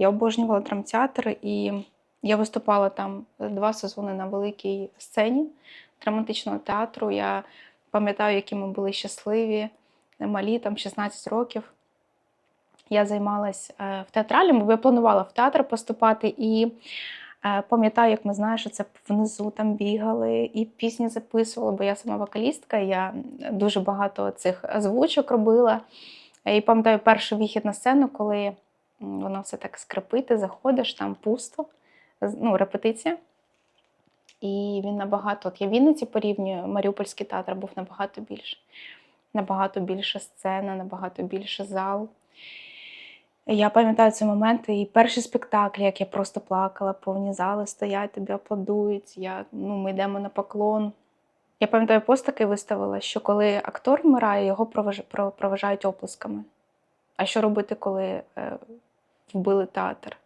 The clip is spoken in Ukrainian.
Я обожнювала драмтеатр, і я виступала там два сезони на великій сцені драматичного театру. Я пам'ятаю, які ми були щасливі, малі, там 16 років. Я займалась е, в театральному, бо я планувала в театр поступати і е, пам'ятаю, як ми знаєш, що це внизу там бігали і пісні записували, бо я сама вокалістка, я дуже багато цих озвучок робила. І пам'ятаю перший вихід на сцену, коли воно все так скрипить, заходиш, там пусто, ну, репетиція. І він набагато, от я в Вінниці порівнюю, Маріупольський театр був набагато більше. Набагато більше сцена, набагато більше зал. Я пам'ятаю ці моменти і перші спектаклі, як я просто плакала, повні зали стоять, тобі аплодують. Я, ну, ми йдемо на поклон. Я пам'ятаю, пост такий виставила, що коли актор вмирає, його проваж- проважають оплесками. А що робити, коли е, вбили театр?